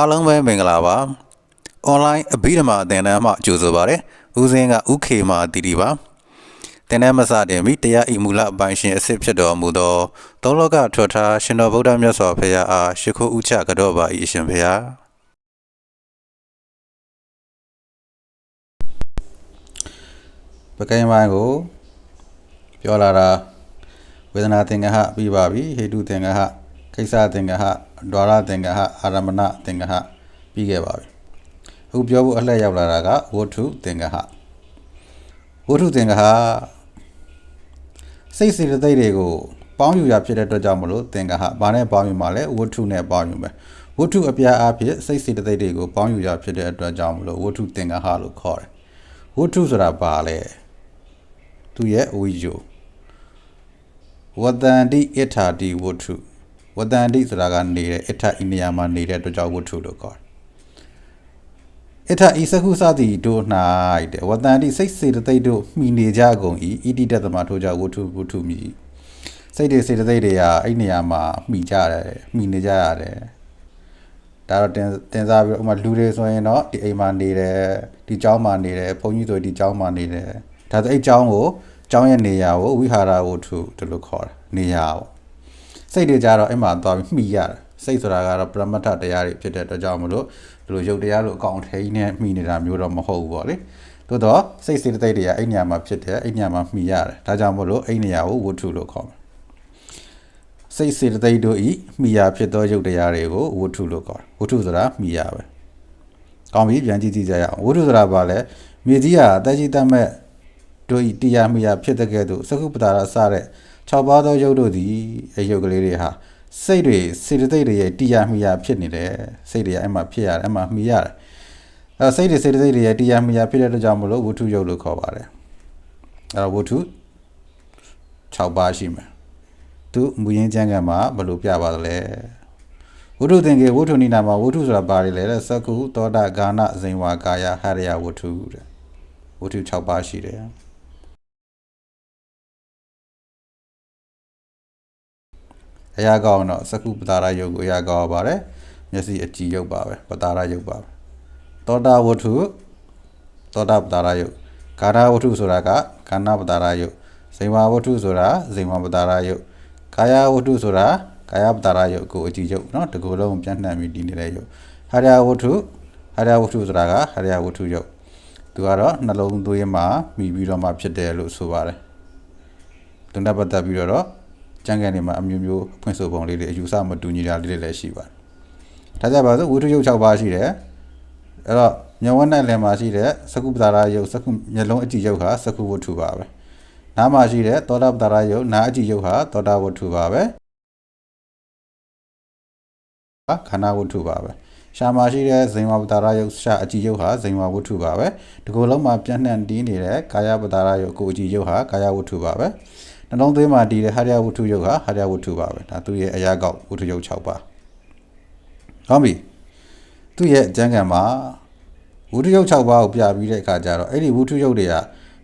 အားလုံးပဲမင်္ဂလာပါ။ online အဘိဓမ္မာသင်တန်းမှကြိုဆိုပါရစေ။ဦးစင်းကဥခေမာတီတီပါ။သင်တန်းမစတင်မီတရားဤမူလအပိုင်းရှင်အစစ်ဖြစ်တော်မူသောသောလောကထွတ်ထားရှင်တော်ဗုဒ္ဓမြတ်စွာဘုရားအားရှိခိုးဥချကြောပါ၏အရှင်ဘုရား။ပကံပိုင်းကိုပြောလာတာဝေဒနာသင်္ကဟပြီးပါပြီဟေတုသင်္ကဟ ခိစ္စသင်္ကဟဒွါရသင်္ကဟအာရမဏသင်္ကဟပြီးခဲ့ပါပြီအခုပြောဖို့အလှည့်ရောက်လာတာကဝဋ္ထုသင်္ကဟဝဋ္ထုသင်္ကဟစိတ်စေတသိက်တွေကိုပေါင်းယူရဖြစ်တဲ့အတွက်ကြောင့်မလို့သင်္ကဟဘာနဲ့ပေါင်းယူမှာလဲဝဋ္ထုနဲ့ပေါင်းယူမယ်ဝဋ္ထုအပြားအဖြစ်စိတ်စေတသိက်တွေကိုပေါင်းယူရဖြစ်တဲ့အတွက်ကြောင့်မလို့ဝဋ္ထုသင်္ကဟလို့ခေါ်တယ်ဝဋ္ထုဆိုတာဘာလဲသူရဲ့ဝိယုဝတ္တန္တိအထာတိဝတ္ထု ဝတ္တန္တိဆိုတာကနေတဲ့အထာဤနေရာမှာနေတဲ့အတွက်ကြောင့်ဝတ္ထုလို့ခေါ်တယ်အထာဤစကုစသည်တို့၌တဲ့ဝတ္တန္တိစိတ်စေတသိက်တို့မှီနေကြကုန်ဤဣတိတတမထို့ကြောင့်ဝတ္ထုဝတ္ထုမြည်စိတ်တွေစေတသိက်တွေကအဲ့နေရာမှာမှီကြတယ်မှီနေကြရတယ်ဒါတော့တင်တင်စားပြီးဥပမာလူတွေဆိုရင်တော့ဒီအိမ်မှာနေတယ်ဒီကျောင်းမှာနေတယ်ဘုန်းကြီးဆိုဒီကျောင်းမှာနေတယ်ဒါဆိုအဲ့ကျောင်းကိုကျောင်းရဲ့နေရာကိုဝိဟာရဝတ္ထုဒီလိုခေါ်တယ်နေရာပေါ့ စိတ်တွေကြတော့အဲ့မှာသွားပြီးမှီရတယ်စိတ်ဆိုတာကတော့ပရမတ္ထတရားတွေဖြစ်တဲ့အတွက်ကြောင့်မလို့ဒီလိုရုပ်တရားလိုအကောင်ထဲကြီးနဲ့မှီနေတာမျိုးတော့မဟုတ်ဘူးပေါ့လေသို့တော့စိတ်စေတသိက်တွေကအဲ့နေရာမှာဖြစ်တယ်အဲ့နေရာမှာမှီရတယ်ဒါကြောင့်မလို့အဲ့နေရာကိုဝတ္ထုလို့ခေါ်တယ်စိတ်စေတသိက်တို့ဤမိယာဖြစ်သောရုပ်တရားတွေကိုဝတ္ထုလို့ခေါ်တယ်ဝတ္ထုဆိုတာမိယာပဲကောင်းပြီပြန်ကြည့်ကြည့်ကြရအောင်ဝတ္ထုဆိုတာဘာလဲမြေကြီးဟာအသက်ကြီးတတ်မဲ့တို့ဤတရားမိယာဖြစ်တဲ့ကဲ့သို့သကုပ္ပတာရစတဲ့ 6ပါးသောရုပ်တို့သည်အယုတ်ကလေးတွေဟာစိတ်တွေစေတသိက်တွေရဲ့တရားမိယာဖြစ်နေတယ်စိတ်တွေအဲ့မှာဖြစ်ရတယ်အဲ့မှာမိရတယ်အဲစိတ်တွေစေတသိက်တွေရဲ့တရားမိယာဖြစ်တဲ့အတွက်ကြောင့်မလို့ဝတ္ထုရုပ်လို့ခေါ်ပါတယ်အဲ့တော့ဝတ္ထု6ပါးရှိမယ်သူမူရင်းကျမ်းကမှာဘယ်လိုပြပါသလဲဝတ္ထုသင်္ကေဝတ္ထုနိနာမှာဝတ္ထုဆိုတာဘာတွေလဲတဲ့သကုသောတာဂာနဇိန်ဝါကာယဟရယဝတ္ထုတဲ့ဝတ္ထု6ပါးရှိတယ် အရာကောင်းတော့သကုပတာရယုတ်ကိုအရာကောင်းပါတယ်မျက်စိအကြည်ယုတ်ပါပဲပတာရယုတ်ပါပဲသောတာဝတ္ထုသောတာပတာရယုတ်ကာရဝတ္ထုဆိုတာကခန္ဓာပတာရယုတ်ဇိန်ဝါဝတ္ထုဆိုတာဇိန်ဝါပတာရယုတ်ကာယဝတ္ထုဆိုတာကာယပတာရယုတ်ကိုအကြည်ယုတ်เนาะတကူလုံးပြန့်နှံ့ပြီးတည်နေတဲ့ယုတ်ဟရယဝတ္ထုဟရယဝတ္ထုဆိုတာကဟရယဝတ္ထုယုတ်သူကတော့နှလုံးသွေးမှာမိပြီးတော့မှဖြစ်တယ်လို့ဆိုပါတယ်သူနဲ့ပတ်သက်ပြီးတော့ ကျန်ကန်တွေမှာအမျိုးမျိုးဖွင့်ဆိုပုံလေးတွေအယူဆမတူညီတာလေးတွေလည်းရှိပါတယ်ဒါကြပါစို့ဝိထုယုတ်6ပါးရှိတယ်အဲ့တော့ညဝနဲ့လည်းမှာရှိတဲ့သကုပ္ပတာရယုတ်သကုမျက်လုံးအကြည့်ယုတ်ဟာသကုဝတ္ထုပါပဲနားမှာရှိတဲ့သောတာပတ္တရာယုတ်နားအကြည့်ယုတ်ဟာသောတာဝတ္ထုပါပဲခန္ဓာဝတ္ထုပါပဲရှာမှာရှိတဲ့ဇိမ်ဝပတာရယုတ်ရှာအကြည့်ယုတ်ဟာဇိမ်ဝဝတ္ထုပါပဲဒီကိုယ်လုံးမှာပြန့်နှံ့တည်နေတဲ့ကာယပတာရယုတ်ကိုအကြည့်ယုတ်ဟာကာယဝတ္ထုပါပဲ နှလုံးသွေးမှာတည်တဲ့ဟာရယဝတ္ထုယုတ်ဟာဟာရယဝတ္ထုပါပဲဒါသူရဲ့အရာကောက်ဝတ္ထုယုတ်6ပါဟောပြီသူရဲ့အကျမ်းကံမှာဝတ္ထုယုတ်6ပါးကိုပြပြီးတဲ့အခါကျတော့အဲ့ဒီဝတ္ထုယုတ်တွေက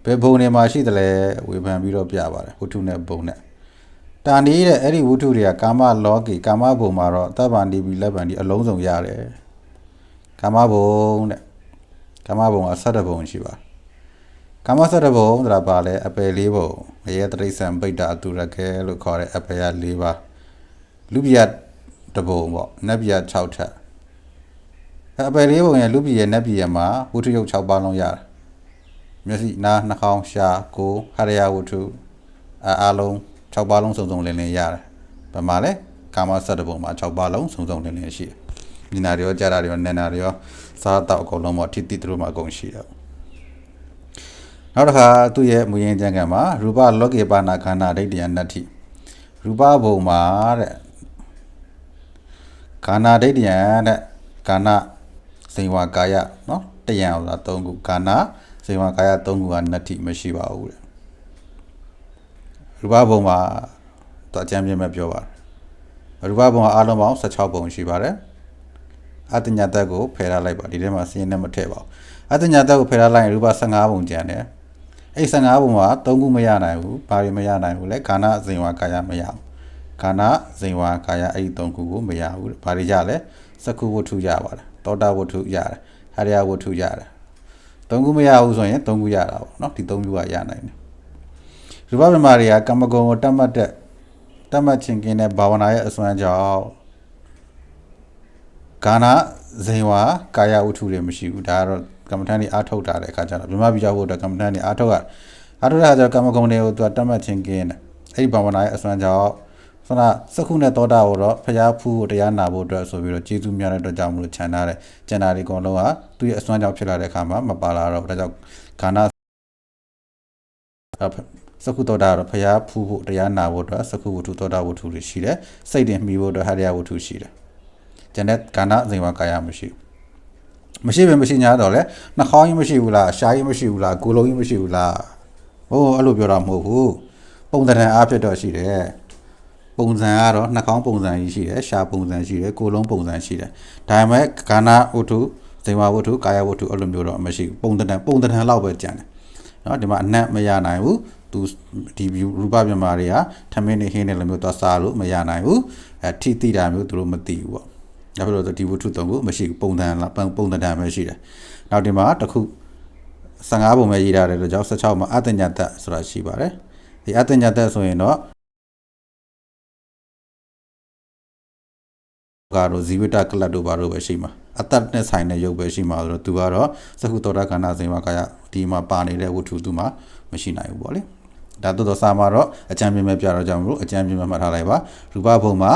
ဘယ်ဘုံတွေမှာရှိသလဲဝေဖန်ပြီးတော့ပြပါတယ်ဝတ္ထုနဲ့ဘုံနဲ့တာနေတဲ့အဲ့ဒီဝတ္ထုတွေကကာမလောကီကာမဘုံမှာတော့တပ်ပန်ဒီပြီးလက်ပန်ဒီအလုံးစုံရတယ်ကာမဘုံတဲ့ကာမဘုံက7ဘုံရှိပါတယ် ကာမ7ဘုံဆိုတာပါလဲအပယ်၄ဘုံအယေတရိษံပိတ္တာအတုရခဲလို့ခေါ်တဲ့အပယ်ရ၄ပါးလူပြတဘုံပေါ့နတ်ပြ6ထပ်အပယ်၄ဘုံရဲ့လူပြရဲ့နတ်ပြရဲ့မှာဝတ္ထုယုတ်6ပါးလုံးရတယ်မျက်စိနားနှာခေါင်းရှာကိုယ်ဟရယဝတ္ထုအားလုံး6ပါးလုံးစုံစုံလင်းလင်းရတယ်။ဘာမှလဲကာမစတ္တဘုံမှာ6ပါးလုံးစုံစုံလင်းလင်းရှိတယ်။မြင်နာတွေရောကြားတာတွေရောနာနာတွေရောစားတော့အကုန်လုံးပေါ့ထိတိသူတို့မှာအကုန်ရှိတယ်။ နောက်တစ်ခါသူ့ရဲ့မူရင်းကျမ်းကမှာရူပလောကေပါဏခန္ဓာဒိဋ္ဌိယနတ္ထိရူပဘုံမှာတဲ့ခန္ဓာဒိဋ္ဌိယတဲ့ကာဏစိန်ဝါကာယနော်တယံဆိုတာ၃ခုကာဏစိန်ဝါကာယ၃ခုကနတ္ထိမရှိပါဘူးတဲ့ရူပဘုံမှာတော့အကျမ်းပြမဲ့ပြောပါတယ်ရူပဘုံကအလုံးပေါင်း16ဘုံရှိပါတယ်အတညတတ်ကိုဖယ်ထားလိုက်ပါဒီထဲမှာစင်းနဲ့မထည့်ပါဘူးအတညတတ်ကိုဖယ်ထားလိုက်ရင်ရူပ15ဘုံကျန်တယ် အဲ့15ဘုံမှာ3ခုမရနိုင်ဘူးဘာတွေမရနိုင်ဘူးလဲခန္ဓာဇိန်ဝါကာယမရဘူးခန္ဓာဇိန်ဝါကာယအဲ့ဒီ3ခုကိုမရဘူးဘာတွေကြလဲစကုဝတ္ထုရပါတယ်သောတာဝတ္ထုရတယ်ဟရိယဝတ္ထုရတယ်သုံးခုမရဘူးဆိုရင်သုံးခုရတာပေါ့နော်ဒီသုံးခုကရနိုင်တယ်ရူပဗမာတွေကကမ္မဂုဏ်ကိုတတ်မှတ်တဲ့တတ်မှတ်ခြင်းကင်းတဲ့ဘာဝနာရဲ့အစွမ်းကြောင့်ကာနာဇိန်ဝါကာယဝတ္ထုတွေမရှိဘူးဒါကတော့ ကမ္မဋ္ဌာန်းတွေအားထုတ်တာတဲ့အခါကျတော့မြမပြကြဖို့အတွက်ကမ္မဋ္ဌာန်းတွေအားထုတ်ရအားထုတ်တဲ့အခါကျတော့ကမ္မဂုဏ်တွေကိုသူကတတ်မှတ်ခြင်းကင်းတယ်အဲ့ဒီဘာဝနာရဲ့အစွမ်းကြောင့်ဆန္ဒစက္ခုနဲ့သောတာကိုတော့ဖျားဖူးကိုတရားနာဖို့အတွက်ဆိုပြီးတော့ကျေးဇူးများတဲ့အတွက်ကြောင့်မလို့ခြံထားတယ်ကျန်တာတွေအကုန်လုံးကသူ့ရဲ့အစွမ်းကြောင့်ဖြစ်လာတဲ့အခါမှာမပါလာတော့ဘူးဒါကြောင့်ခန္ဓာအဖစက္ခုသောတာကတော့ဖျားဖူးဖို့တရားနာဖို့အတွက်စက္ခုဝတ္ထုသောတာဝတ္ထုတွေရှိတယ်စိတ်တင်မှီဖို့အတွက်ဟရိယဝတ္ထုရှိတယ်ကျန်တဲ့ခန္ဓာအစဉ်ဝကာယမရှိဘူး မရှိပဲမရှိ냐တော့လေနှာခေါင်းကြီးမရှိဘူးလားရှားကြီးမရှိဘူးလားကိုယ်လုံးကြီးမရှိဘူးလားဟိုအဲ့လိုပြောတာမဟုတ်ဘူးပုံသဏ္ဍာန်အားဖြစ်တော့ရှိတယ်ပုံစံကတော့နှာခေါင်းပုံစံကြီးရှိတယ်ရှားပုံစံရှိတယ်ကိုယ်လုံးပုံစံရှိတယ်ဒါပေမဲ့ခန္ဓာဝတ္ထုဇေဝဝတ္ထုကာယဝတ္ထုအဲ့လိုမျိုးတော့မရှိဘူးပုံသဏ္ဍာန်ပုံသဏ္ဍာန်လောက်ပဲကြံတယ်เนาะဒီမှာအနက်မရနိုင်ဘူးသူဒီရူပမြမာတွေကထမင်းနေဟင်းနေလိုမျိုးသွားစားလို့မရနိုင်ဘူးအဲထိတိတာမျိုးသူတို့မသိဘူးပေါ့ ဒါဖြစ်လို့ဒီဝတ္ထုသုံးခုမရှိဘူးပုံသဏ္ဍာန်လားပုံသဏ္ဍာန်ပဲရှိတယ်နောက်ဒီမှာတစ်ခု15ပုံပဲရေးထားတယ်လို့ကြောင့်16မှာအတ္တညတ္တဆိုတာရှိပါတယ်ဒီအတ္တညတ္တဆိုရင်တော့ကတော့ဇီဝတကလတ်တို့ဘာလို့ပဲရှိမှာအတ္တနဲ့ဆိုင်တဲ့ရုပ်ပဲရှိမှာဆိုတော့သူကတော့သကုတောတခန္ဓာဇင်ဝကာယဒီမှာပါနေတဲ့ဝတ္ထုသူမှာမရှိနိုင်ဘူးပေါ့လေဒါတို့တော့စာမှာတော့အကြံပြမဲ့ပြတော့ကြောင့်မလို့အကြံပြမဲ့မှတ်ထားလိုက်ပါရူပဘုံမှာ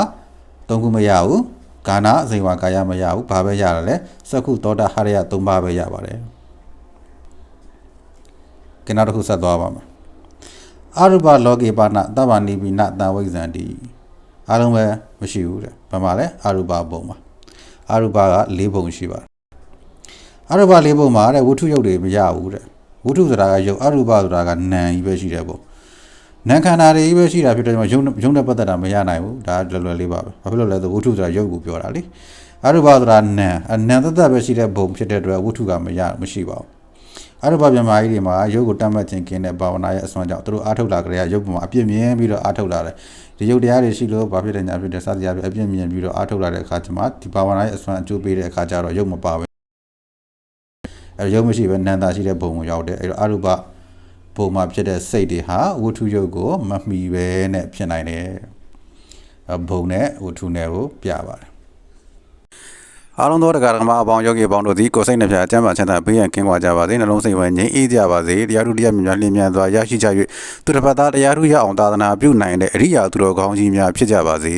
သုံးခုမရဘူး ကာနာဇင်ဝကာယမရဘူးဘာပဲရတယ်လဲသကုတောတဟရယသုံးပါးပဲရပါတယ်ကနောက်တစ်ခုဆက်သွားပါမယ်အရူပလောကေပါဏတဗ္ဗနိပိနတံဝိဇ္ဇန္တိအားလုံးပဲမရှိဘူးတဲ့ဘာမှလဲအရူပဘုံမှာအရူပက၄ဘုံရှိပါတယ်အရူပ၄ဘုံမှာတဲ့ဝတ္ထုရုပ်တွေမရဘူးတဲ့ဝတ္ထုဆိုတာကရုပ်အရူပဆိုတာကနာမ်ကြီးပဲရှိတယ်ပေါ့ နာမ်ခန္ဓာတွေကြီးပဲရှိတာဖြစ်တဲ့ကြောင့်ရုပ်ရုပ်နဲ့ပတ်သက်တာမရနိုင်ဘူးဒါလွယ်လွယ်လေးပါပဲဘာဖြစ်လို့လဲဆိုဝတ္ထုဆိုတာရုပ်ကိုပြောတာလေအရူပဆိုတာနာမ်အနာမ်သက်သက်ပဲရှိတဲ့ဘုံဖြစ်တဲ့အတွက်ဝတ္ထုကမရမရှိပါဘူးအရူပမြမာကြီးတွေမှာရုပ်ကိုတတ်မှတ်ခြင်းကင်းတဲ့ဘာဝနာရဲ့အစွမ်းကြောင့်သူတို့အားထုတ်လာကြတဲ့ရုပ်ပေါ်မှာအပြစ်မြင်ပြီးတော့အားထုတ်လာတယ်ဒီရုပ်တရားတွေရှိလို့ဘာဖြစ်တယ်ညာဖြစ်တယ်စသဖြင့်အပြစ်မြင်ပြီးတော့အားထုတ်လာတဲ့အခါကျမှဒီဘာဝနာရဲ့အစွမ်းအကျိုးပေးတဲ့အခါကျတော့ရုပ်မပါပဲအဲရုပ်မရှိပဲနန္တာရှိတဲ့ဘုံကိုရောက်တယ်အဲတော့အရူပ ဘုံမှာဖြစ်တဲ့စိတ်တွေဟာဝတ္ထုရုပ်ကိုမမှီပဲနဲ့ဖြစ်နိုင်တယ်ဘုံနဲ့ဝတ္ထုနဲ့ကိုပြပါတယ်အားလုံးသောတရားဓမ္မအပေါင်းယောဂီအပေါင်းတို့သည်ကိုယ်စိတ်နှပြအကျမ်းပါချမ်းသာဘေးရန်ကင်းကွာကြပါစေနှလုံးစိတ်ဝမ်းငြိမ်းအေးကြပါစေတရားထုတရားမြတ်များလင်းမြန်စွာရရှိကြ၍သူတစ်ပတ်သားတရားထုရအောင်သာသနာပြုနိုင်တဲ့အရိယာသူတော်ကောင်းကြီးများဖြစ်ကြပါစေ